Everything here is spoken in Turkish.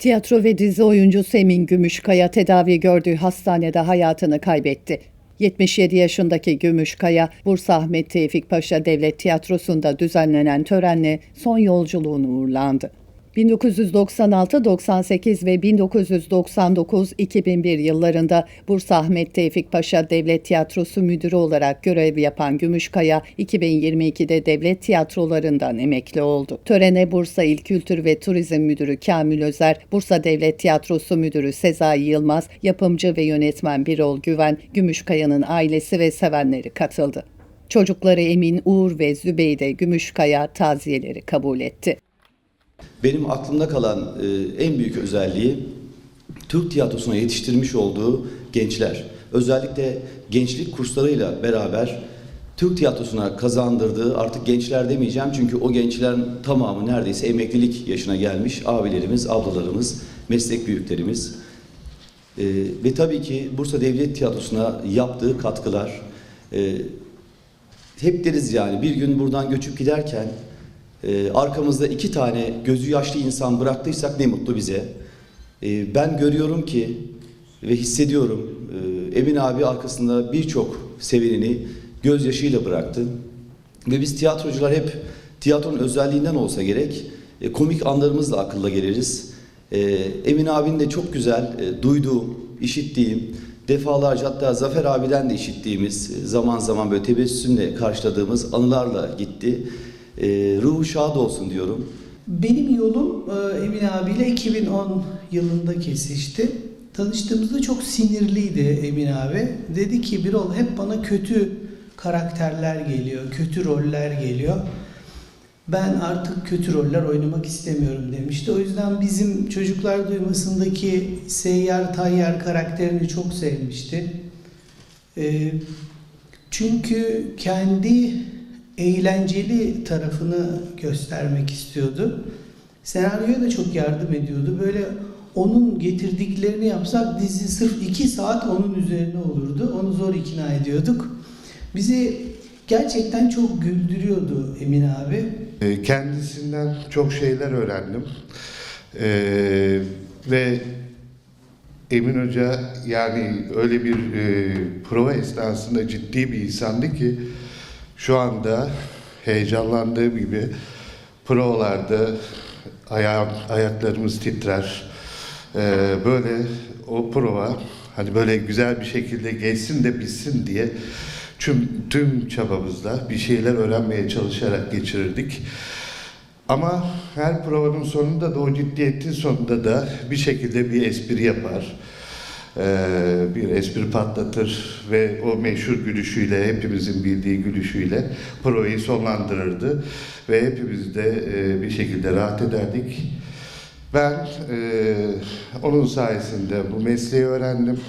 Tiyatro ve dizi oyuncusu Emin Gümüşkaya tedavi gördüğü hastanede hayatını kaybetti. 77 yaşındaki Gümüşkaya, Bursa Ahmet Tevfik Paşa Devlet Tiyatrosu'nda düzenlenen törenle son yolculuğunu uğurlandı. 1996, 98 ve 1999-2001 yıllarında Bursa Ahmet Tevfik Paşa Devlet Tiyatrosu Müdürü olarak görev yapan Gümüşkaya, 2022'de devlet tiyatrolarından emekli oldu. Törene Bursa İl Kültür ve Turizm Müdürü Kamil Özer, Bursa Devlet Tiyatrosu Müdürü Sezai Yılmaz, yapımcı ve yönetmen Birol Güven, Gümüşkaya'nın ailesi ve sevenleri katıldı. Çocukları Emin, Uğur ve Zübeyde Gümüşkaya taziyeleri kabul etti. Benim aklımda kalan e, en büyük özelliği Türk tiyatrosuna yetiştirmiş olduğu gençler. Özellikle gençlik kurslarıyla beraber Türk tiyatrosuna kazandırdığı artık gençler demeyeceğim çünkü o gençlerin tamamı neredeyse emeklilik yaşına gelmiş abilerimiz, ablalarımız, meslek büyüklerimiz. E, ve tabii ki Bursa Devlet Tiyatrosu'na yaptığı katkılar e, hep deriz yani bir gün buradan göçüp giderken e, arkamızda iki tane gözü yaşlı insan bıraktıysak ne mutlu bize. E, ben görüyorum ki ve hissediyorum e, Emin abi arkasında birçok sevenini gözyaşıyla bıraktı. Ve biz tiyatrocular hep tiyatronun özelliğinden olsa gerek e, komik anlarımızla akılla geliriz. E, Emin abinin de çok güzel e, duyduğum, işittiğim, defalarca hatta Zafer abiden de işittiğimiz, e, zaman zaman böyle tebessümle karşıladığımız anılarla gitti. E, ruhu şad olsun diyorum. Benim yolum e, Emin abiyle 2010 yılında kesişti. Tanıştığımızda çok sinirliydi Emin abi. Dedi ki Birol hep bana kötü karakterler geliyor, kötü roller geliyor. Ben artık kötü roller oynamak istemiyorum demişti. O yüzden bizim Çocuklar Duyması'ndaki Seyyar Tayyar karakterini çok sevmişti. E, çünkü kendi eğlenceli tarafını göstermek istiyordu. Senaryoya da çok yardım ediyordu. Böyle onun getirdiklerini yapsak dizi sırf iki saat onun üzerine olurdu. Onu zor ikna ediyorduk. Bizi gerçekten çok güldürüyordu Emin abi. E, Kendisinden çok şeyler öğrendim. Ee, ve Emin Hoca yani öyle bir e, prova esnasında ciddi bir insandı ki şu anda heyecanlandığım gibi provalarda ayağım, ayaklarımız titrer. Ee, böyle o prova hani böyle güzel bir şekilde geçsin de bitsin diye tüm, tüm çabamızla bir şeyler öğrenmeye çalışarak geçirirdik. Ama her provanın sonunda da o ciddiyetin sonunda da bir şekilde bir espri yapar. Ee, bir espri patlatır ve o meşhur gülüşüyle, hepimizin bildiği gülüşüyle provayı sonlandırırdı. Ve hepimiz de e, bir şekilde rahat ederdik. Ben e, onun sayesinde bu mesleği öğrendim.